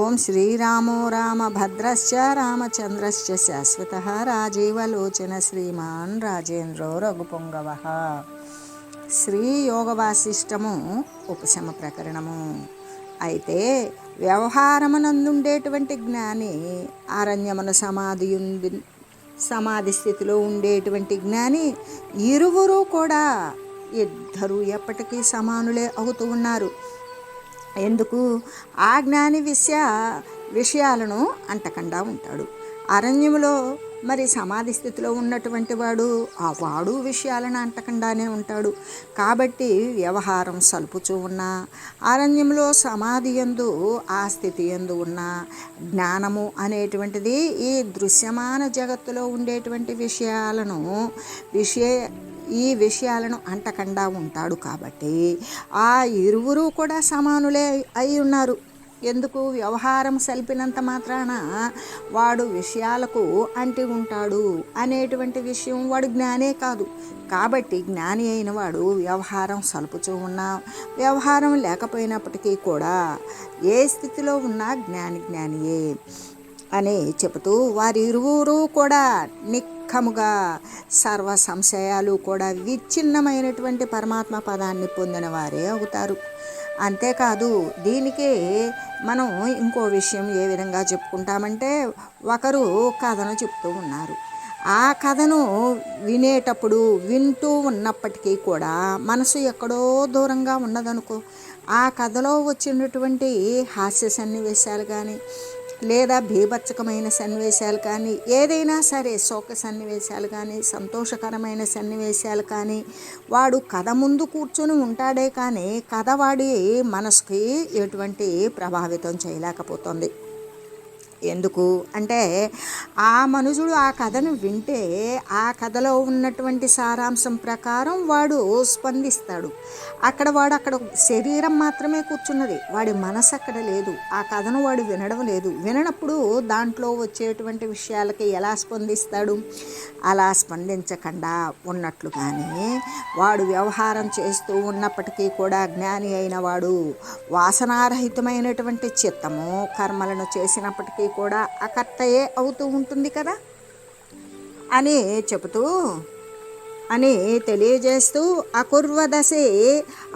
ఓం శ్రీరామో రామభద్రశ్చ రామచంద్రశ్చ శాశ్వత రాజీవలోచన శ్రీమాన్ రాజేంద్రో రఘుపొంగవ. శ్రీ యోగవాసిష్టము ఉపశమ ప్రకరణము. అయితే వ్యవహారమునందుండేటువంటి జ్ఞాని అరణ్యమున సమాధి ఉంది సమాధి స్థితిలో ఉండేటువంటి జ్ఞాని ఇరువురు కూడా ఇద్దరు ఎప్పటికీ సమానులే అవుతూ ఉన్నారు. ఎందుకు? ఆ జ్ఞాని విషయ విషయాలను అంటకుండా ఉంటాడు. అరణ్యములో మరి సమాధి స్థితిలో ఉన్నటువంటి వాడు ఆ వాడు విషయాలను అంటకుండానే ఉంటాడు. కాబట్టి వ్యవహారం సలుపుచూ ఉన్న అరణ్యంలో సమాధి ఎందు ఆ స్థితి ఎందు ఉన్న జ్ఞానము అనేటువంటిది ఈ దృశ్యమాన జగత్తులో ఉండేటువంటి విషయాలను విషయ ఈ విషయాలను అంటకుండా ఉంటాడు కాబట్టి ఆ ఇరువురు కూడా సమానులే అయి ఉన్నారు. ఎందుకు? వ్యవహారం సలిపినంత మాత్రాన వాడు విషయాలకు అంటి ఉంటాడు అనేటువంటి విషయం వాడు జ్ఞానే కాదు. కాబట్టి జ్ఞాని అయిన వాడు వ్యవహారం సలుపుచూ ఉన్నా వ్యవహారం లేకపోయినప్పటికీ కూడా ఏ స్థితిలో ఉన్నా జ్ఞాని జ్ఞానియే అని చెబుతూ వారి ఇరువురు కూడా నిక్కముగా సర్వ సంశయాలు కూడా విచ్ఛిన్నమైనటువంటి పరమాత్మ పదాన్ని పొందిన వారే అవుతారు. అంతేకాదు దీనికి మనం ఇంకో విషయం ఏ విధంగా చెప్పుకుంటామంటే ఒకరు కథను చెప్తూ ఉన్నారు. ఆ కథను వినేటప్పుడు వింటూ ఉన్నప్పటికీ కూడా మనసు ఎక్కడో దూరంగా ఉన్నదనుకో ఆ కథలో వచ్చినటువంటి హాస్య సన్నివేశాలు కానీ లేదా భీభత్సకమైన సన్నివేశాలు కానీ ఏదైనా సరే శోక సన్నివేశాలు కానీ సంతోషకరమైన సన్నివేశాలు కానీ వాడు కథ ముందు కూర్చొని ఉంటాడే కానీ కథ వాడి మనసుకి ఎటువంటి ప్రభావితం చేయలేకపోతుంది. ఎందుకు? అంటే ఆ మనుషుడు ఆ కథను వింటే ఆ కథలో ఉన్నటువంటి సారాంశం ప్రకారం వాడు స్పందిస్తాడు. అక్కడ వాడు అక్కడ శరీరం మాత్రమే కూర్చున్నది. వాడి మనసు అక్కడ లేదు. ఆ కథను వాడు వినడం లేదు. వినప్పుడు దాంట్లో వచ్చేటువంటి విషయాలకి ఎలా స్పందిస్తాడు? అలా స్పందించకుండా ఉన్నట్లుగానే వాడు వ్యవహారం చేస్తూ ఉన్నప్పటికీ కూడా జ్ఞాని అయిన వాడు వాసనారహితమైనటువంటి చిత్తము కర్మలను చేసినప్పటికీ కూడా అకర్తయే అవుతూ ఉంటుంది కదా? అని చెబుతూ అని తెలియజేస్తూ అకుర్వదసి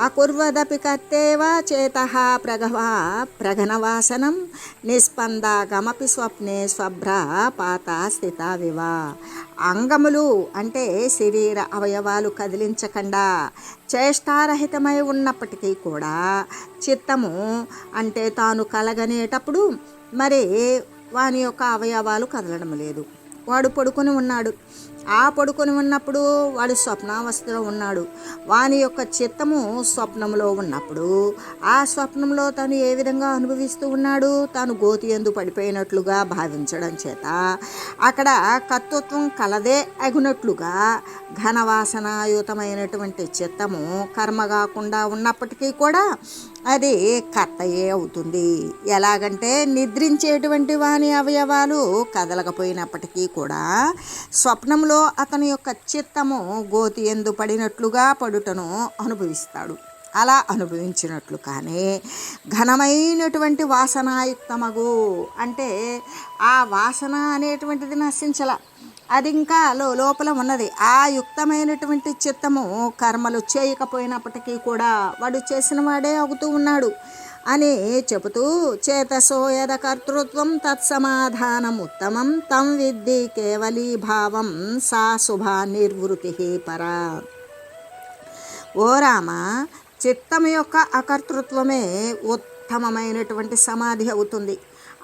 అకుర్వదపి కర్తేవా చేత ప్రగవా ప్రగణవాసనం నిస్పందాగమపి స్వప్నే స్వభ్ర పాత స్థిత వివా. అంగములు అంటే శరీర అవయవాలు కదిలించకుండా చేష్టారహితమై ఉన్నప్పటికీ కూడా చిత్తము అంటే తాను కలగనేటప్పుడు మరి వాని యొక్క అవయవాలు కదలడం లేదు. వాడు పడుకొని ఉన్నాడు. ఆ పడుకొని ఉన్నప్పుడు వాడు స్వప్నావస్థలో ఉన్నాడు. వాని యొక్క చిత్తము స్వప్నంలో ఉన్నప్పుడు ఆ స్వప్నంలో తను ఏ విధంగా అనుభవిస్తూ ఉన్నాడు? తాను గోతి ఎందు పడిపోయినట్లుగా భావించడం చేత అక్కడ కర్తృత్వం కలదే అగినట్లుగా ఘనవాసనాయుతమైనటువంటి చిత్తము కర్మ కాకుండా ఉన్నప్పటికీ కూడా అది కర్తయే అవుతుంది. ఎలాగంటే నిద్రించేటువంటి వాని అవయవాలు కదలకపోయినప్పటికీ కూడా స్వప్నంలో అతని యొక్క చిత్తము గోతి ఎందు పడినట్లుగా పడుటను అనుభవిస్తాడు. అలా అనుభవించినట్లు కానీ ఘనమైనటువంటి వాసనాయుక్తమగు. అంటే ఆ వాసన అనేటువంటిది నశించల. అది ఇంకా లో లోపల ఉన్నది. ఆ యుక్తమైనటువంటి చిత్తము కర్మలు చేయకపోయినప్పటికీ కూడా వాడు చేసిన వాడే అవుతూ ఉన్నాడు అని చెబుతూ చేతసో యద కర్తృత్వం తత్సమాధానం ఉత్తమం తం విద్ది కేవలీభావం సా శుభ నిర్వృతి పరా. ఓ రామ చిత్తం యొక్క అకర్తృత్వమే ఉత్తమమైనటువంటి సమాధి అవుతుంది.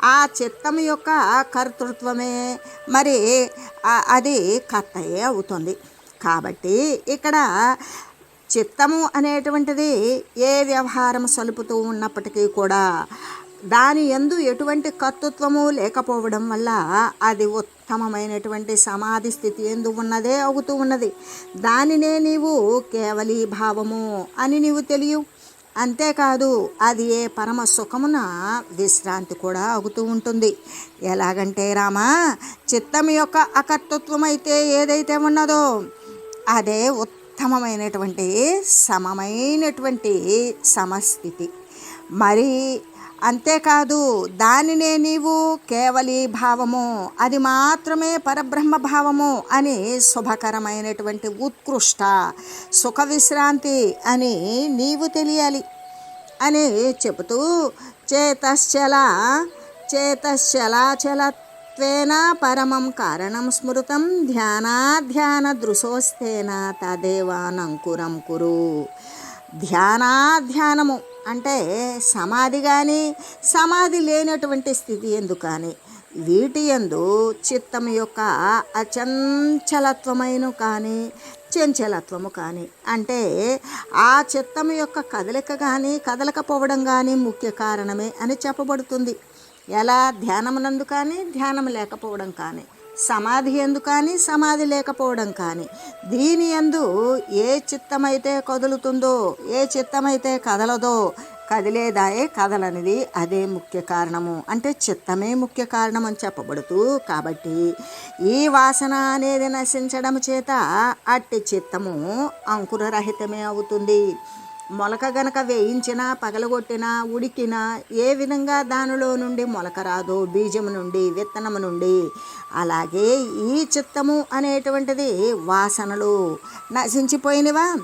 ఆ చిత్తం యొక్క కర్తృత్వమే. మరి అది కర్తయే అవుతుంది. కాబట్టి ఇక్కడ చిత్తము అనేటువంటిది ఏ వ్యవహారం సలుపుతూ ఉన్నప్పటికీ కూడా దాని ఎందు ఎటువంటి కర్తృత్వము లేకపోవడం వల్ల అది ఉత్తమమైనటువంటి సమాధి స్థితి ఎందు ఉన్నదే అవుతూ ఉన్నది. దానినే నీవు కేవలీ భావము అని నీవు తెలియవు అంతేకాదు అది ఏ పరమ సుఖమున విశ్రాంతి కూడా అవుతూ ఉంటుంది. ఎలాగంటే రామా చిత్తం యొక్క అకర్తృత్వం అయితే ఏదైతే ఉన్నదో అదే ఉత్తమమైనటువంటి సమమైనటువంటి సమస్థితి. మరి అంతేకాదు దానినే నీవు కేవలీ భావము అది మాత్రమే పరబ్రహ్మ భావము అని శుభకరమైనటువంటి ఉత్కృష్ట సుఖ విశ్రాంతి అని నీవు తెలియాలి అని చెబుతూ చేతశ్చల చేతశ్చలాచలత్వేన పరమం కారణం స్మృతం ధ్యానాధ్యాన దృశోస్తేన తదేవానంకురం కురు. ధ్యానాధ్యానము అంటే సమాధి కానీ సమాధి లేనటువంటి స్థితి ఎందు కానీ వీటి ఎందు చిత్తం యొక్క అచంచలత్వమైన కానీ చంచలత్వము కానీ. అంటే ఆ చిత్తం యొక్క కదలిక కానీ కదలకపోవడం కానీ ముఖ్య కారణమే అని చెప్పబడుతుంది. ఎలా? ధ్యానమునందు కానీ ధ్యానం లేకపోవడం కానీ. సమాధి ఎందు కానీ సమాధి లేకపోవడం కానీ దీని ఎందు ఏ చిత్తమైతే కదులుతుందో ఏ చిత్తమైతే కదలదో కదిలేదాయే కదలనిది అదే ముఖ్య కారణము. అంటే చిత్తమే ముఖ్య కారణం అని చెప్పబడుతూ కాబట్టి ఈ వాసన అనేది నశించడం చేత అట్టి చిత్తము అంకురరహితమే అవుతుంది. మొలక గనక వేయించినా పగలగొట్టినా ఉడికినా ఏ విధంగా దానిలో నుండి మొలక రాదు బీజము నుండి విత్తనము నుండి అలాగే ఈ చిత్తము అనేటువంటిది వాసనలు. నశించిపోయినవా?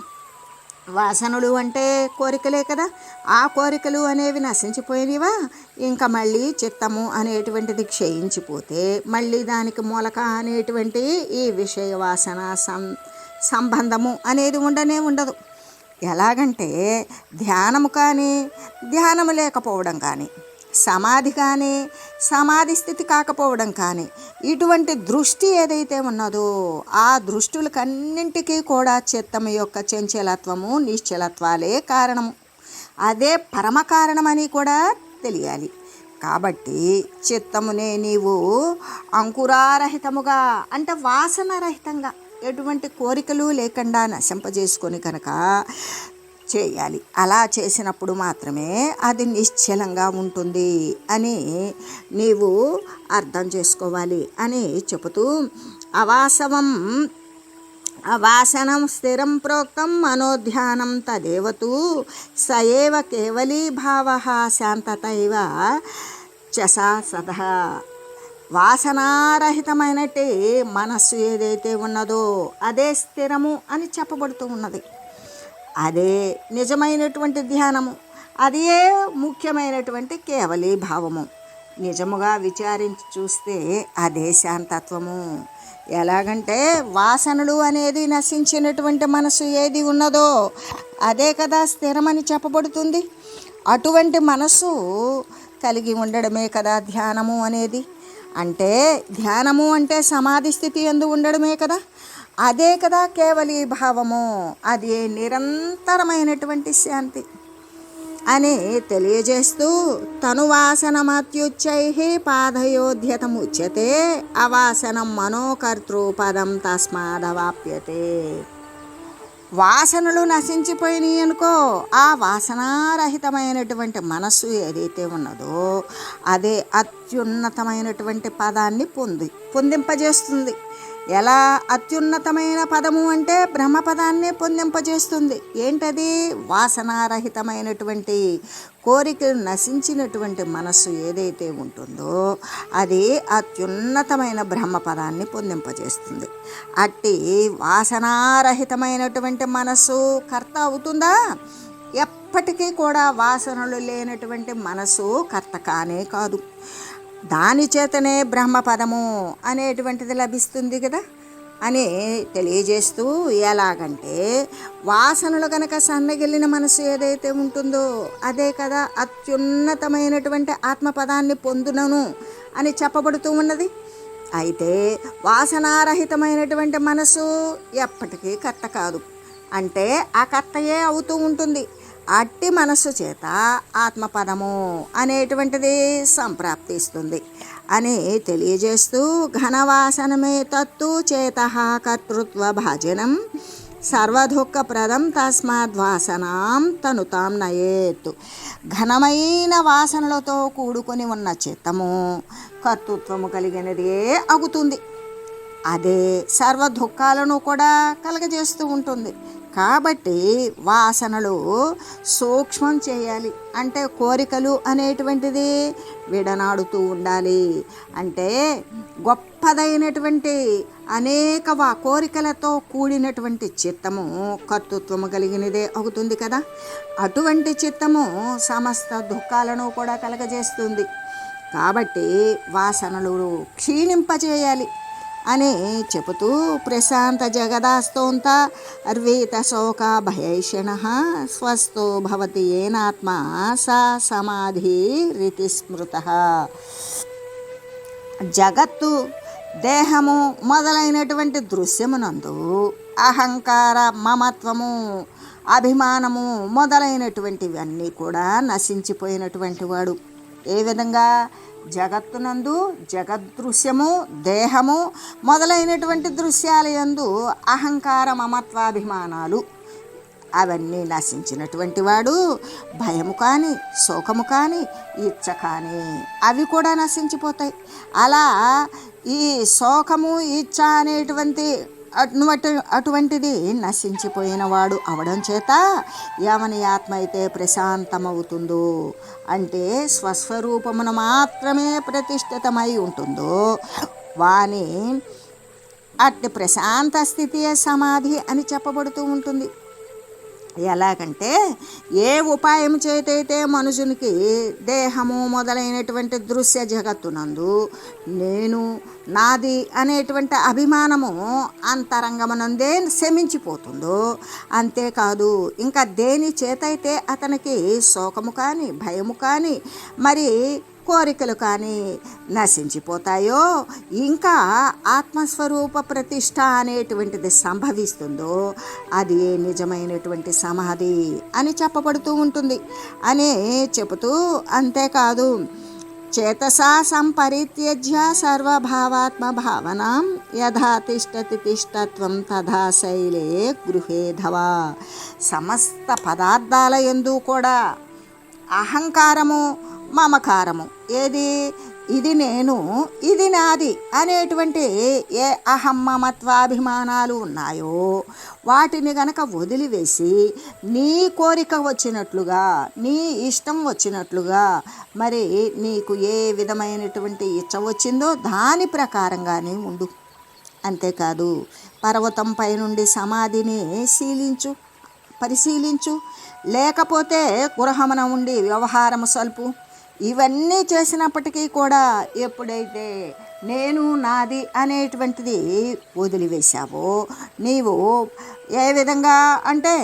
వాసనలు అంటే కోరికలే కదా. ఆ కోరికలు అనేవి నశించిపోయినవా? ఇంకా మళ్ళీ చిత్తము అనేటువంటిది క్షయించిపోతే మళ్ళీ దానికి మొలక అనేటువంటి ఈ విషయ వాసన సం సంబంధము అనేది ఉండనే ఉండదు. ఎలాగంటే ధ్యానము కానీ ధ్యానము లేకపోవడం కానీ సమాధి కానీ సమాధి స్థితి కాకపోవడం కానీ ఇటువంటి దృష్టి ఏదైతే ఉన్నదో ఆ దృష్టులకన్నింటికీ కూడా చిత్తం యొక్క చంచలత్వము నిశ్చలత్వాలే కారణము. అదే పరమ కారణమని కూడా తెలియాలి. కాబట్టి చిత్తమునే నీవు అంకురారహితముగా అంటే వాసనరహితంగా ఎటువంటి కోరికలు లేకుండా నశింపజేసుకొని కనుక చేయాలి. అలా చేసినప్పుడు మాత్రమే అది నిశ్చలంగా ఉంటుంది అని నీవు అర్థం చేసుకోవాలి అని చెబుతూ అవాసవం అవాసనం స్థిరం ప్రోక్తం మనోధ్యానం తదేవతు సయేవ కేవలీభావ భావ శాంతతైవ చసా సదహ వాసనారహితమైనట్టే మనస్సు ఏదైతే ఉన్నదో అదే స్థిరము అని చెప్పబడుతూ ఉన్నది. అదే నిజమైనటువంటి ధ్యానము అదే ముఖ్యమైనటువంటి కేవలీ భావము. నిజముగా విచారించి చూస్తే అదే శాంతత్వము. ఎలాగంటే వాసనలు అనేది నశించినటువంటి మనసు ఏది ఉన్నదో అదే కదా స్థిరమని చెప్పబడుతుంది. అటువంటి మనసు కలిగి ఉండడమే కదా ధ్యానము అనేది. అంటే ధ్యానము అంటే సమాధి స్థితి ఎందు ఉండడమే కదా? అదే కదా కేవలీ భావము. అది నిరంతరమైనటువంటి శాంతి. అని తెలియజేస్తూ తనువాసనమత్యుచ్చై పాదయోధ్యతముచ్యతే అవాసనం మనోకర్తృపదం తస్మాదవాప్యతే. వాసనలు నశించిపోయినాయి అనుకో ఆ వాసనారహితమైనటువంటి మనస్సు ఏదైతే ఉన్నదో అదే అత్యున్నతమైనటువంటి పదాన్ని పొంది పొందింపజేస్తుంది. ఎలా అత్యున్నతమైన పదము అంటే బ్రహ్మపదాన్నే పొందింపజేస్తుంది? ఏంటది? వాసనారహితమైనటువంటి కోరికలు నశించినటువంటి మనస్సు ఏదైతే ఉంటుందో అది అత్యున్నతమైన బ్రహ్మపదాన్ని పొందింపజేస్తుంది. అట్టి వాసనారహితమైనటువంటి మనస్సు కర్త అవుతుందా? ఎప్పటికీ కూడా వాసనలు లేనటువంటి మనసు కర్త కానే కాదు. దాని చేతనే బ్రహ్మపదము అనేటువంటిది లభిస్తుంది కదా అని తెలియజేస్తూ ఎలాగంటే వాసనలు కనుక సన్నగిల్లిన మనసు ఏదైతే ఉంటుందో అదే కదా అత్యున్నతమైనటువంటి ఆత్మపదాన్ని పొందునను అని చెప్పబడుతూ ఉన్నది. అయితే వాసనారహితమైనటువంటి మనసు ఎప్పటికీ కర్త కాదు. అంటే ఆ కర్తయే అవుతూ ఉంటుంది. అట్టి మనస్సు చేత ఆత్మపదము అనేటువంటిది సంప్రాప్తిస్తుంది అని తెలియజేస్తూ ఘనవాసనమే తత్తు చేత కర్తృత్వ భాజనం సర్వదుఃఖప్రదం తస్మాద్వాసనాం తనుతాం నయేత్. ఘనమైన వాసనలతో కూడుకొని ఉన్న చిత్తము కర్తృత్వము కలిగినదే అగుతుంది. అదే సర్వ దుఃఖాలను కూడా కలగజేస్తూ ఉంటుంది. కాబట్టి వాసనలు సూక్ష్మం చేయాలి. అంటే కోరికలు అనేటువంటిది విడనాడుతూ ఉండాలి. అంటే గొప్పదైనటువంటి అనేక వా కోరికలతో కూడినటువంటి చిత్తము కర్తృత్వము కలిగినదే అవుతుంది కదా. అటువంటి చిత్తము సమస్త దుఃఖాలను కూడా కలగజేస్తుంది. కాబట్టి వాసనలు క్షీణింపజేయాలి. అని చెబుతూ ప్రశాంత జగదాస్తోంత అర్వీత శోక భయైషణ స్వస్థో భవతి ఏనాత్మ సా సమాధి రీతి స్మృత. జగత్తు దేహము మొదలైనటువంటి దృశ్యమునందు అహంకార మమత్వము అభిమానము మొదలైనటువంటివన్నీ కూడా నశించిపోయినటువంటి వాడు. ఏ విధంగా జగత్తునందు జగదృశ్యము దేహము మొదలైనటువంటి దృశ్యాల యందు అహంకార మమత్వాభిమానాలు. అవన్నీ నశించినటువంటి వాడు భయము కానీ శోకము కానీ ఇచ్చ కానీ అవి కూడా నశించిపోతాయి. అలా ఈ శోకము ఇచ్చ అనేటువంటి అటువంటి అటువంటిది నశించిపోయిన వాడు అవడం చేత యవని ఆత్మ అయితే ప్రశాంతమవుతుందో అంటే స్వస్వరూపమును మాత్రమే ప్రతిష్ఠితమై ఉంటుందో వాని అట్టి ప్రశాంత స్థితియే సమాధి అని చెప్పబడుతూ ఉంటుంది. ఎలాగంటే ఏ ఉపాయం చేతైతే మనుషునికి దేహము మొదలైనటువంటి దృశ్య జగత్తునందు నేను నాది అనేటువంటి అభిమానము అంతరంగమునందే శమించిపోతుందో అంతేకాదు ఇంకా దేని చేతైతే అతనికి శోకము కానీ భయము కానీ మరి కోరికలు కానీ నశించిపోతాయో ఇంకా ఆత్మస్వరూప ప్రతిష్ట అనేటువంటిది సంభవిస్తుందో అది నిజమైనటువంటి సమాధి అని చెప్పబడుతూ ఉంటుంది. అనే చెబుతూ అంతేకాదు చేతసా సంపరిత్యజ్య సర్వభావాత్మ భావనాం యథా తిష్టతి తిష్టత్వం తథా శైలే గృహేధవా సమస్త పదార్థాల ఎందు కూడా అహంకారము మమకారము. ఏది? ఇది నేను ఇది నాది అనేటువంటి ఏ అహం మమత్వాభిమానాలు ఉన్నాయో వాటిని గనక వదిలివేసి నీ కోరిక వచ్చినట్లుగా నీ ఇష్టం వచ్చినట్లుగా మరి నీకు ఏ విధమైనటువంటి ఇచ్చ వచ్చిందో దాని ప్రకారంగానే ఉండు. అంతేకాదు పర్వతం పైనుండి సమాధిని శీలించు పరిశీలించు. లేకపోతే గృహమున ఉండి వ్యవహారము సల్పు. ఇవన్నీ చేసినప్పటికీ కూడా ఎప్పుడైతే నేను నాది అనేటువంటిది వదిలివేశావో నీవు ఏ విధంగా అంటే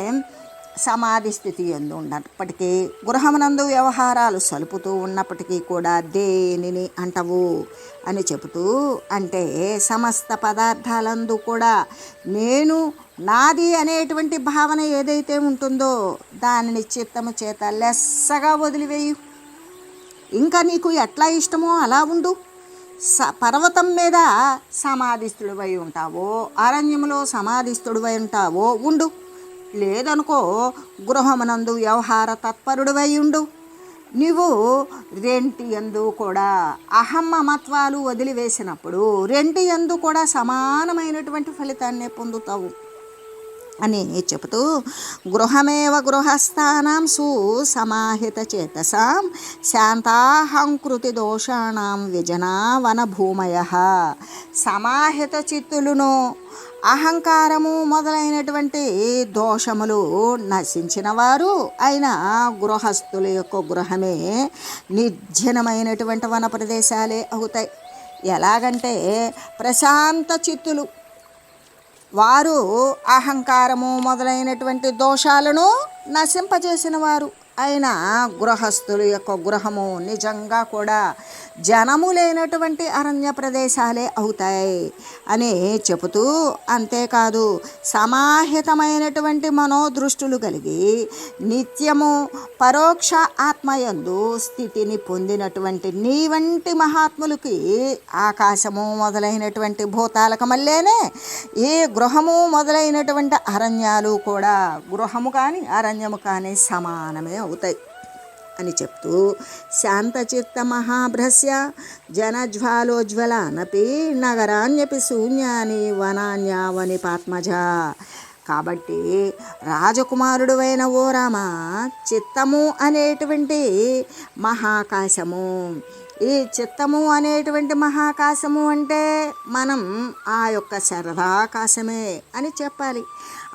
సమాధి స్థితి ఎందు ఉన్నప్పటికీ గృహమునందు వ్యవహారాలు సలుపుతూ ఉన్నప్పటికీ కూడా దేనిని అంటవు అని చెబుతూ అంటే సమస్త పదార్థాలందు కూడా నేను నాది అనేటువంటి భావన ఏదైతే ఉంటుందో దానిని చిత్తము చేత లెస్సగా వదిలివేయు. ఇంకా నీకు ఎట్లా ఇష్టమో అలా ఉండు. స పర్వతం మీద సమాధిస్తుడివై ఉంటావో అరణ్యములో సమాధిస్తుడివై ఉంటావో ఉండు. లేదనుకో గృహమునందు వ్యవహార తత్పరుడివై ఉండు. నీవు రెంటి ఎందు కూడా అహం మమత్వాలు వదిలివేసినప్పుడు రెంటి ఎందు కూడా సమానమైనటువంటి ఫలితాన్ని పొందుతావు. అని చెబుతూ గృహమేవ గృహస్థానం సుసమాహిత చేతసాం శాంతాహంకృతి దోషాణం విజనా వనభూమయ సమాహిత చిత్తులను అహంకారము మొదలైనటువంటి దోషములు నశించిన వారు అయిన గృహస్థుల యొక్క గృహమే నిర్జనమైనటువంటి వన ప్రదేశాలే అవుతాయి. ఎలాగంటే ప్రశాంత చిత్తులు వారు అహంకారము మొదలైనటువంటి దోషాలను నశింపజేసిన వారు అయినా గృహస్థుల యొక్క గృహము నిజంగా కూడా జనము లేనటువంటి అరణ్య ప్రదేశాలే అవుతాయి అని చెబుతూ అంతేకాదు సమాహితమైనటువంటి మనోదృష్టులు కలిగి నిత్యము పరోక్ష ఆత్మయందు స్థితిని పొందినటువంటి నీ వంటి మహాత్ములకి ఆకాశము మొదలైనటువంటి భూతాలకు మళ్ళేనే ఈ గృహము మొదలైనటువంటి అరణ్యాలు కూడా గృహము కానీ అరణ్యము కానీ సమానమే అవుతాయి. అని చెప్తూ శాంతచిత్త మహాభ్రస్య జనజ్వాలోజ్వలానపి నగరాన్యపి శూన్యాని వనాన్యావని పాత్మజ. కాబట్టి రాజకుమారుడు అయిన ఓ రామ చిత్తము అనేటువంటి మహాకాశము. ఈ చిత్తము అనేటువంటి మహాకాశము అంటే మనం ఆ యొక్క శరదాకాశమే అని చెప్పాలి.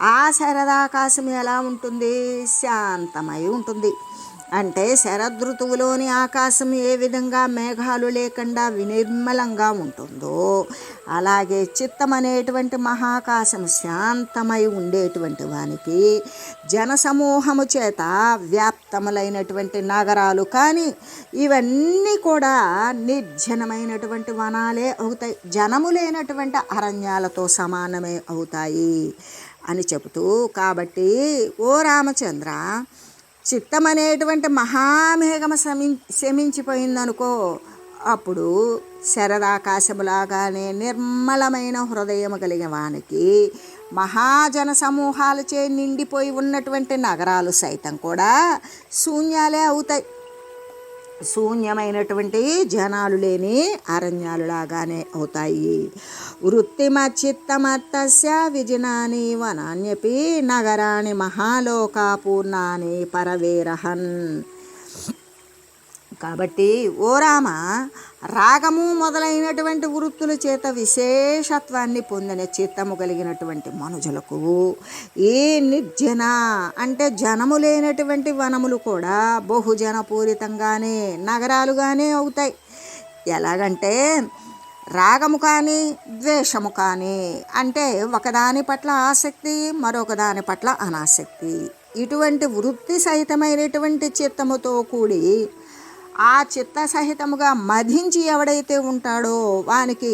ఆ శరదాకాశం ఎలా ఉంటుంది? శాంతమై ఉంటుంది. అంటే శరదృతువులోని ఆకాశం ఏ విధంగా మేఘాలు లేకుండా వినిర్మలంగా ఉంటుందో అలాగే చిత్తం అనేటువంటి మహాకాశం శాంతమై ఉండేటువంటి వానికి జనసమూహము చేత వ్యాప్తములైనటువంటి నగరాలు కానీ ఇవన్నీ కూడా నిర్జనమైనటువంటి వనాలే అవుతాయి. జనము లేనటువంటి అరణ్యాలతో సమానమే అవుతాయి అని చెబుతూ కాబట్టి ఓ రామచంద్ర చిత్తం అనేటువంటి మహామేఘమ శమి శమించిపోయిందనుకో అప్పుడు శరదాకాశములాగానే నిర్మలమైన హృదయము కలిగిన వానికి మహాజన సమూహాలచే నిండిపోయి ఉన్నటువంటి నగరాలు సైతం కూడా శూన్యాలే అవుతాయి. శూన్యమైనటువంటి జనాలు లేని అరణ్యాలు లాగానే అవుతాయి. వృత్తిమచ్చిత్తమత్తస్య విజనాని వనాన్యపి నగరాని మహాలోకాపూర్ణాని పరవేరహన్. కాబట్టి ఓ రామ రాగము మొదలైనటువంటి వృత్తుల చేత విశేషత్వాన్ని పొందిన చిత్తము కలిగినటువంటి మనుషులకు ఈ నిర్జన అంటే జనము లేనటువంటి వనములు కూడా బహుజనపూరితంగానే నగరాలుగానే అవుతాయి. ఎలాగంటే రాగము కానీ ద్వేషము కానీ అంటే ఒకదాని పట్ల ఆసక్తి మరొక దాని పట్ల అనాసక్తి. ఇటువంటి వృత్తి సహితమైనటువంటి చిత్తముతో కూడి ఆ చిత్త సహితముగా మధించి ఎవడైతే ఉంటాడో వానికి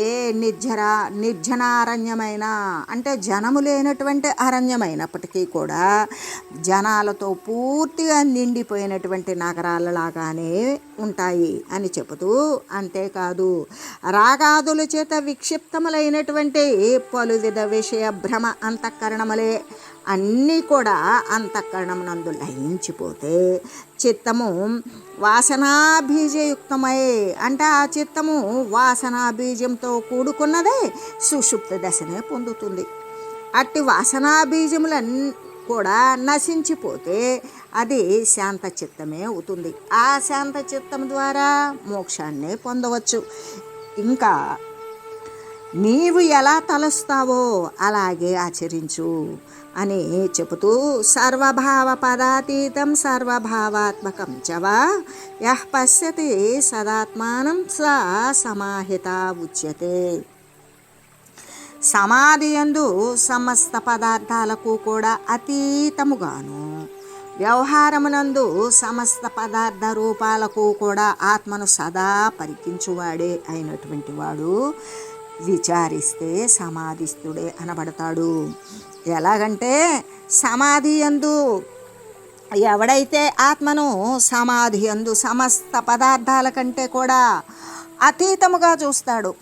ఏ నిర్జర నిర్జనారణ్యమైన అంటే జనము లేనటువంటి అరణ్యమైనప్పటికీ కూడా జనాలతో పూర్తిగా నిండిపోయినటువంటి నగరాలలాగానే ఉంటాయి అని చెబుతూ అంతేకాదు రాగాదుల చేత విక్షిప్తములైనటువంటి పలువిధ విషయ భ్రమ అంతఃకరణములే అన్నీ కూడా అంతఃకరణమునందు లయించిపోతే చిత్తము వాసనాబీజయుక్తమై అంటే ఆ చిత్తము వాసనాబీజంతో కూడుకున్నదే సుషుప్త దశనే పొందుతుంది. అట్టి వాసనాబీజములన్నీ కూడా నశించిపోతే అది శాంత చిత్తమే అవుతుంది. ఆ శాంత చిత్తం ద్వారా మోక్షాన్ని పొందవచ్చు. ఇంకా నీవు ఎలా తలుస్తావో అలాగే ఆచరించు. అని చెబుతూ సర్వభావ పదాతీతం సర్వభావాత్మకం చవా యః పశ్యతి సదాత్మానం స సమాహిత ఉచ్యతే. సమాధి యందు సమస్త పదార్థాలకు కూడా అతీతముగాను. వ్యవహారమునందు సమస్త పదార్థ రూపాలకు కూడా ఆత్మను సదా పరికించువాడే అయినటువంటి వాడు విచారిస్తే సమాధిస్తుడే అనబడతాడు. ఎలాగంటే సమాధి యందు ఎవడైతే ఆత్మను సమాధి యందు సమస్త పదార్థాల కంటే కూడా అతీతముగా చూస్తాడు.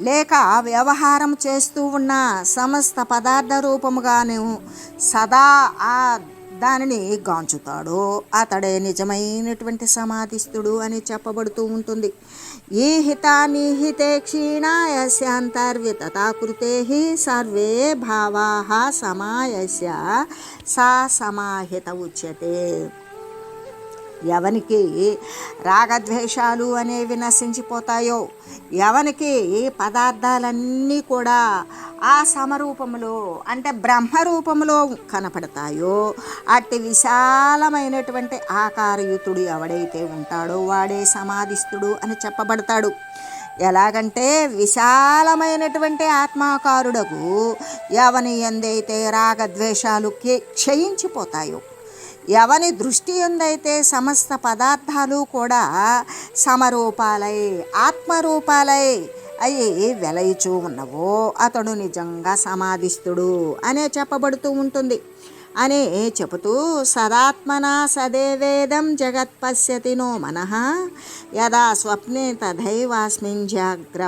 లేక వ్యవహారం చేస్తూ ఉన్న సమస్త పదార్థ రూపముగాను సదా ఆ దానిని గాంచుతాడో. అతడే నిజమైనటువంటి సమాధిస్తుడు అని చెప్పబడుతూ ఉంటుంది. ఈ హితాని హితే క్షీణాయస్యాంతర్వితతాకృతే సర్వే భావా సమాయస్య సా సమాహిత ఉచ్యతే ఎవనికి రాగద్వేషాలు అనేవి నశించిపోతాయో ఎవనికి పదార్థాలన్నీ కూడా ఆ సమరూపములో అంటే బ్రహ్మరూపంలో కనపడతాయో అట్టి విశాలమైనటువంటి ఆకారయుతుడు ఎవడైతే ఉంటాడో వాడే సమాధిస్తుడు అని చెప్పబడతాడు. ఎలాగంటే విశాలమైనటువంటి ఆత్మాకారుడకు ఎవని ఎందైతే రాగద్వేషాలు క్షయించిపోతాయో ఎవని దృష్టి ఎందైతే సమస్త పదార్థాలు కూడా సమరూపాలై ఆత్మరూపాలై అయి వెలయిచూ ఉన్నవో అతడు నిజంగా సమాధిస్తుడు అనే చెప్పబడుతూ ఉంటుంది. అని చెబుతూ సదాత్మన సదేవేదం జగత్ పశ్యతి నో మనః యదా స్వప్నే తథైవాస్మిన్ జాగ్ర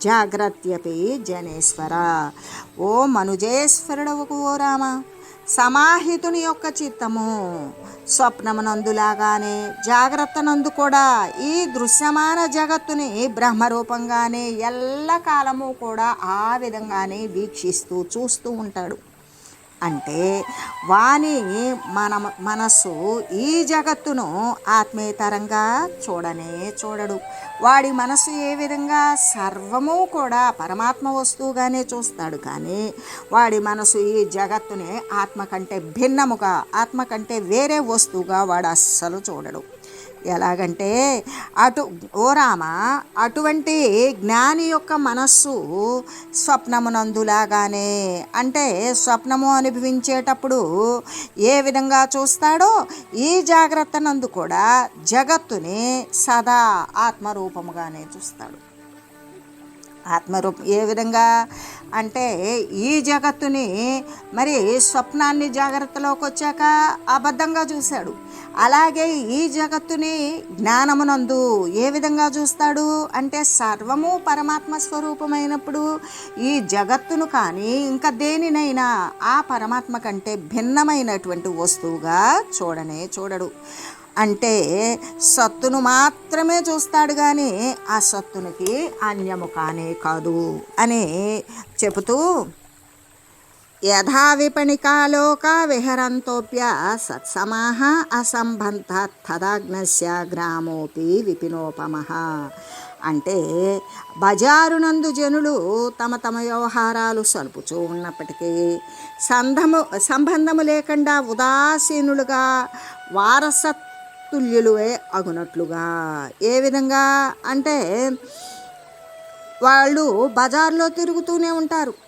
జాగ్రత్యపి జనేశ్వర. ఓ మనుజేశ్వరుడవుకు ఓ రామ! సమాహితుని యొక్క చిత్తము. స్వప్నమునందులాగానే జాగ్రత్త నందు కూడా ఈ దృశ్యమాన జగత్తుని బ్రహ్మరూపంగానే ఎల్లకాలము కూడా ఆ విధంగానే వీక్షిస్తూ చూస్తూ ఉంటాడు. అంటే వాని మన మనస్సు ఈ జగత్తును ఆత్మీయతరంగా చూడనే చూడడు. వాడి మనసు ఏ విధంగా సర్వము కూడా పరమాత్మ వస్తువుగానే చూస్తాడు కానీ వాడి మనసు ఈ జగత్తుని ఆత్మ కంటే భిన్నముగా ఆత్మ కంటే వేరే వస్తువుగా వాడు అస్సలు చూడడు. ఎలాగంటే అటు ఓ రామ అటువంటి జ్ఞాని యొక్క మనస్సు స్వప్నమునందులాగానే అంటే స్వప్నము అనుభవించేటప్పుడు ఏ విధంగా చూస్తాడో ఈ జాగ్రత్త నందు కూడా జగత్తుని సదా ఆత్మరూపముగానే చూస్తాడు. ఆత్మరూపం ఏ విధంగా అంటే ఈ జగత్తుని మరి స్వప్నాన్ని జాగ్రత్తలోకి వచ్చాక అబద్ధంగా చూశాడు. అలాగే ఈ జగత్తుని జ్ఞానమునందు ఏ విధంగా చూస్తాడు? అంటే సర్వము పరమాత్మ స్వరూపమైనప్పుడు ఈ జగత్తును కానీ ఇంకా దేనినైనా ఆ పరమాత్మ కంటే భిన్నమైనటువంటి వస్తువుగా చూడనే చూడడు. అంటే సత్తును మాత్రమే చూస్తాడు కానీ ఆ సత్తునికి అన్యము కానే కాదు అని చెబుతూ యథా విపణికాలోక విహరంతోప్య సత్సమాహ అసంబంధ తదాగ్నస్య గ్రామోపి విపినోపమ. అంటే బజారునందు జనులు తమ తమ వ్యవహారాలు సలుపుచూ ఉన్నప్పటికీ సంధము సంబంధము లేకుండా ఉదాసీనులుగా వారసతుల్యులువే అగునట్లుగా. ఏ విధంగా? అంటే వాళ్ళు బజార్లో తిరుగుతూనే ఉంటారు.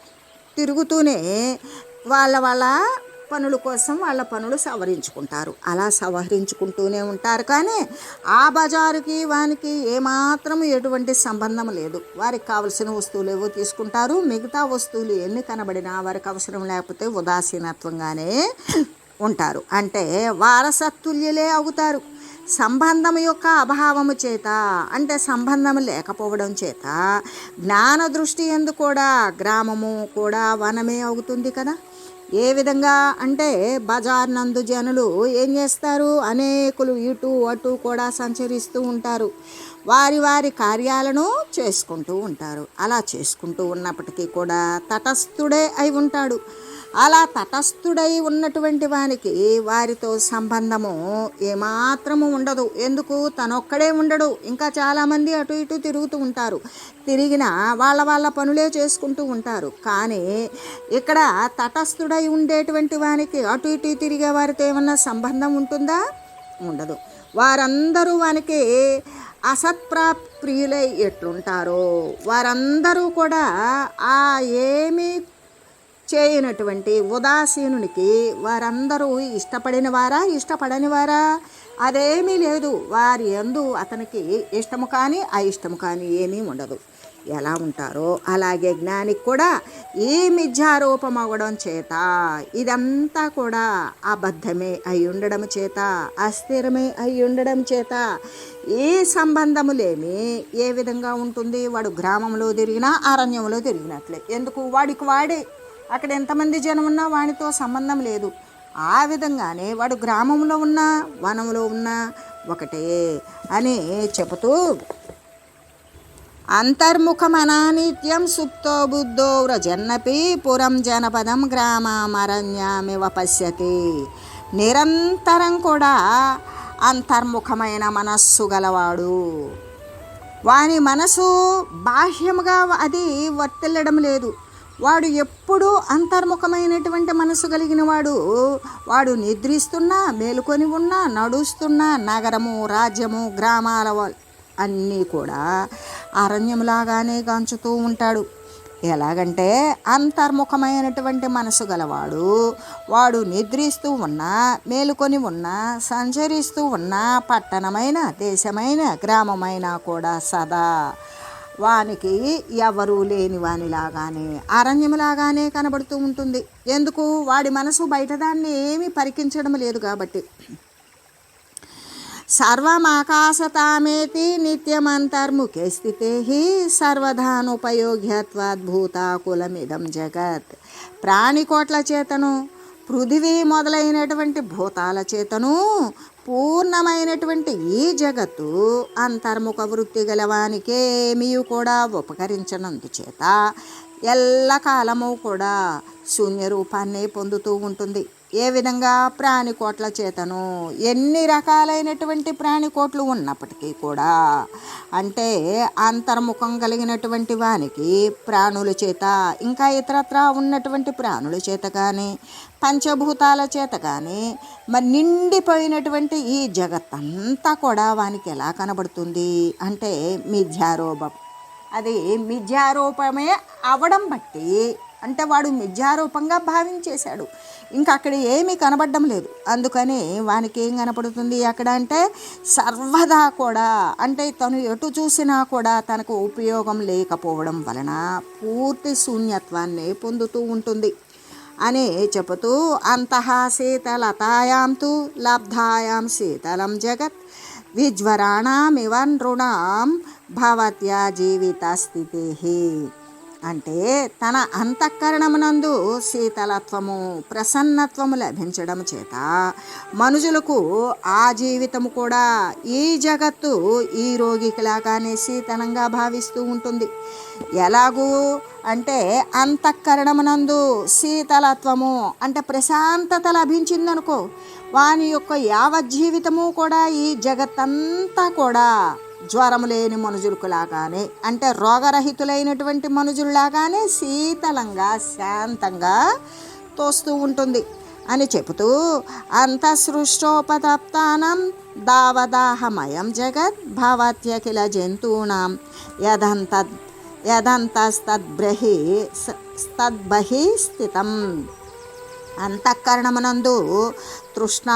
తిరుగుతూనే వాళ్ళ వాళ్ళ పనుల కోసం వాళ్ళ పనులు సవరించుకుంటారు. అలా సవరించుకుంటూనే ఉంటారు. కానీ ఆ బజారుకి వానికి ఏమాత్రం ఎటువంటి సంబంధం లేదు. వారికి కావలసిన వస్తువులు ఏవో తీసుకుంటారు? మిగతా వస్తువులు ఎన్ని కనబడినా వారికి అవసరం లేకపోతే ఉదాసీనత్వంగానే ఉంటారు. అంటే వారసత్తుల్యులే అవుతారు. సంబంధం యొక్క అభావము చేత అంటే సంబంధం లేకపోవడం చేత జ్ఞాన దృష్టి ఎందు కూడా గ్రామము కూడా వనమే అవుతుంది కదా. ఏ విధంగా అంటే బజార్ నందు జనులు ఏం చేస్తారు? అనేకులు ఇటు అటు కూడా సంచరిస్తూ ఉంటారు. వారి వారి కార్యాలను చేసుకుంటూ ఉంటారు. అలా చేసుకుంటూ ఉన్నప్పటికీ కూడా తటస్థుడే అయి ఉంటాడు. అలా తటస్థుడై ఉన్నటువంటి వానికి వారితో సంబంధము ఏమాత్రము ఉండదు. ఎందుకు? తనొక్కడే ఉండడు. ఇంకా చాలామంది అటు ఇటు తిరుగుతూ ఉంటారు. తిరిగిన వాళ్ళ వాళ్ళ పనులే చేసుకుంటూ ఉంటారు. కానీ ఇక్కడ తటస్థుడై ఉండేటువంటి వానికి అటు ఇటు తిరిగే వారితో ఏమన్నా సంబంధం ఉంటుందా? ఉండదు. వారందరూ వానికి అసత్ప్రాప్రియులై ఎట్లుంటారో వారందరూ కూడా ఆ ఏమీ చేయనటువంటి ఉదాసీనునికి వారందరూ ఇష్టపడిన వారా? ఇష్టపడని వారా? అదేమీ లేదు. వారి ఎందు అతనికి ఇష్టము కానీ అయిష్టము కానీ ఏమీ ఉండదు. ఎలా ఉంటారో అలాగే జ్ఞానికి కూడా ఈ మిథ్యారూపం అవ్వడం చేత ఇదంతా కూడా అబద్ధమే అయి ఉండడం చేత అస్థిరమే అయి ఉండడం చేత ఏ సంబంధములేమి ఏ విధంగా ఉంటుంది? వాడు గ్రామంలో తిరిగినా అరణ్యంలో తిరిగినట్లే. ఎందుకు? వాడికి వాడే అక్కడ ఎంతమంది జనం ఉన్నా వానితో సంబంధం లేదు. ఆ విధంగానే వాడు గ్రామంలో ఉన్నా వనంలో ఉన్నా ఒకటే అని చెబుతూ అంతర్ముఖమనానిత్యం సుప్తో బుద్ధో వ్రజన్నపి పురం జనపదం గ్రామమరణ్యమివ పశ్యతి. నిరంతరం కూడా అంతర్ముఖమైన మనస్సు గలవాడు. వాని మనసు బాహ్యముగా అది వర్తిల్లడం లేదు. వాడు ఎప్పుడూ అంతర్ముఖమైనటువంటి మనసు కలిగిన వాడు. వాడు నిద్రిస్తున్నా మేలుకొని ఉన్నా నడుస్తున్నా నగరము రాజ్యము గ్రామాల అన్నీ కూడా అరణ్యంలాగానే గాంచుతూ ఉంటాడు. ఎలాగంటే అంతర్ముఖమైనటువంటి మనసు గలవాడు. వాడు నిద్రిస్తూ ఉన్నా మేలుకొని ఉన్నా సంచరిస్తూ ఉన్నా పట్టణమైన దేశమైన గ్రామమైన కూడా సదా వానికి ఎవరూ లేని వానిలాగానే అరణ్యములాగానే కనబడుతూ ఉంటుంది. ఎందుకు? వాడి మనసు బయట దాన్ని ఏమీ పరికించడం లేదు కాబట్టి. సర్వమాకాశతామేతి నిత్యమంతర్ముఖే స్థితే సర్వధానుపయోగ్యత్వాద్భూతాకులమిదం జగత్. ప్రాణికోట్ల చేతను పృథివీ మొదలైనటువంటి భూతాల చేతను పూర్ణమైనటువంటి ఈ జగత్తు అంతర్ముఖ వృత్తి గలవానికేమీ కూడా ఉపకరించనందుచేత ఎల్లకాలము కూడా శూన్య రూపాన్ని పొందుతూ ఉంటుంది. ఏ విధంగా ప్రాణికోట్ల చేతను? ఎన్ని రకాలైనటువంటి ప్రాణికోట్లు ఉన్నప్పటికీ కూడా అంటే అంతర్ముఖం కలిగినటువంటి వానికి ప్రాణుల చేత ఇంకా ఇతరత్రా ఉన్నటువంటి ప్రాణుల చేత కానీ పంచభూతాల చేత కానీ మరి నిండిపోయినటువంటి ఈ జగత్తంతా కూడా వానికి ఎలా కనబడుతుంది? అంటే మిథ్యారూపం. అది మిథ్యారూపమే అవడం బట్టి అంటే వాడు మిథ్యారూపంగా భావించేశాడు. ఇంకా అక్కడ ఏమీ కనబడడం లేదు. అందుకని వానికి ఏం కనపడుతుంది అక్కడ అంటే సర్వదా కూడా అంటే తను ఎటు చూసినా కూడా తనకు ఉపయోగం లేకపోవడం వలన పూర్తి శూన్యత్వాన్ని పొందుతూ ఉంటుంది అని చెబుతూ అంతః శీతలతాయాం తు లబ్ధాయాం శీతలం జగత్ విజ్వరాణమివ నృణాం భవత్యా జీవిత స్థితి. అంటే తన అంతఃకరణమునందు శీతలత్వము ప్రసన్నత్వము లభించడం చేత మనుషులకు ఆ జీవితము కూడా ఈ జగత్తు ఈ రోగికిలాగానే శీతలంగా భావిస్తూ ఉంటుంది. ఎలాగూ అంటే అంతఃకరణమునందు శీతలత్వము అంటే ప్రశాంతత లభించిందనుకో వాని యొక్క యావజ్జీవితము కూడా ఈ జగత్తంతా కూడా జ్వరము లేని మనుజులకులాగానే అంటే రోగరహితులైనటువంటి మనుజుల్లాగానే శీతలంగా శాంతంగా తోస్తూ ఉంటుంది అని చెబుతూ అంతఃసృష్టోపతప్తానం దావదాహమయం జగత్ భవత్యఖిల జంతూనాం. యదంతద్ యదంతస్తద్బ్రహి తద్బహి స్థితం. అంతఃకరణమునందు తృష్ణ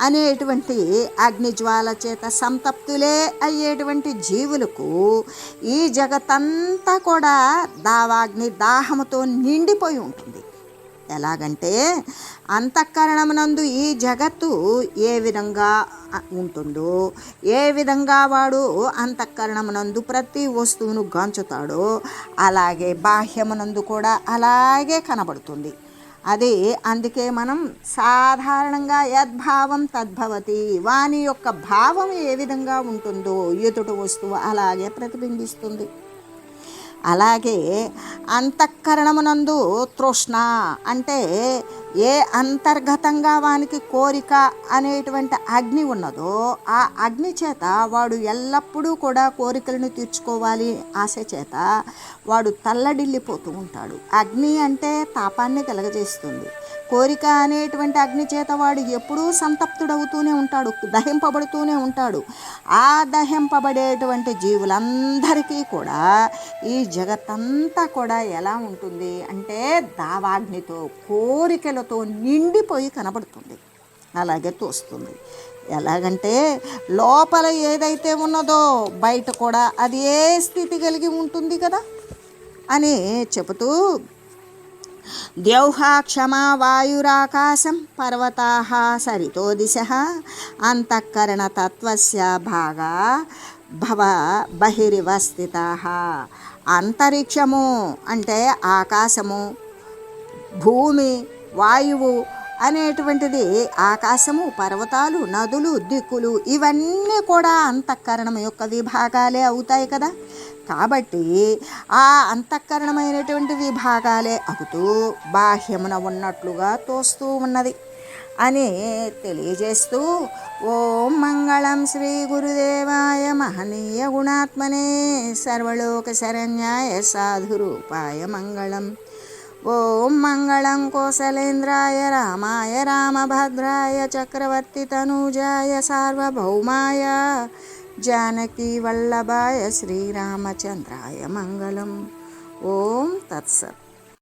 అనేటువంటి అగ్నిజ్వాల చేత సంతప్తులే అయ్యేటువంటి జీవులకు ఈ జగత్తంతా కూడా దావాగ్ని దాహముతో నిండిపోయి ఉంటుంది. ఎలాగంటే అంతఃకరణమునందు ఈ జగత్తు ఏ విధంగా ఉంటుందో ఏ విధంగా వాడు అంతఃకరణమునందు ప్రతి వస్తువును గాంచుతాడో అలాగే బాహ్యమునందు కూడా అలాగే కనబడుతుంది. అది అందుకే మనం సాధారణంగా యద్భావం తద్భవతి వాని యొక్క భావం ఏ విధంగా ఉంటుందో ఎదుటి వస్తువు అలాగే ప్రతిబింబిస్తుంది. అలాగే అంతఃకరణమునందు తృష్ణ అంటే ఏ అంతర్గతంగా వానికి కోరిక అనేటువంటి అగ్ని ఉన్నదో ఆ అగ్ని చేత వాడు ఎల్లప్పుడూ కూడా కోరికలను తీర్చుకోవాలి ఆశ చేత వాడు తల్లడిల్లిపోతూ ఉంటాడు. అగ్ని అంటే తాపాన్ని కలగజేస్తుంది. కోరిక అనేటువంటి అగ్ని చేత వాడు ఎప్పుడూ సంతప్తుడవుతూనే ఉంటాడు దహింపబడుతూనే ఉంటాడు. ఆ దహింపబడేటువంటి జీవులందరికీ కూడా ఈ జగత్తంతా కూడా ఎలా ఉంటుంది అంటే దావాగ్నితో కోరికలతో నిండిపోయి కనబడుతుంది. అలాగే తోస్తుంది. ఎలాగంటే లోపల ఏదైతే ఉన్నదో బయట కూడా అది ఏ స్థితి కలిగి ఉంటుంది కదా అని చెబుతూ ద్యౌహ క్షమా వాయురాకాశం పర్వతా సరితో దిశ అంతఃకరణతత్వస్య భాగా భవ బహిరివ స్థిత అంతరిక్షము అంటే ఆకాశము భూమి వాయువు అనేటువంటిది ఆకాశము పర్వతాలు నదులు దిక్కులు ఇవన్నీ కూడా అంతఃకరణం యొక్క విభాగాలే అవుతాయి కదా. కాబట్టి ఆ అంతఃకరణమైనటువంటి విభాగాలే అగుతూ బాహ్యమున ఉన్నట్లుగా తోస్తూ ఉన్నది అని తెలియజేస్తూ ఓం మంగళం శ్రీ గురుదేవాయ మహనీయ గుణాత్మనే సర్వలోక శరణ్యాయ సాధురూపాయ మంగళం. ఓం మంగళం కోసలేంద్రాయ రామాయ రామభద్రాయ చక్రవర్తి తనూజాయ సార్వభౌమాయ జానకి వల్లభాయ శ్రీరామచంద్రాయ మంగళం. ఓం తత్సత్.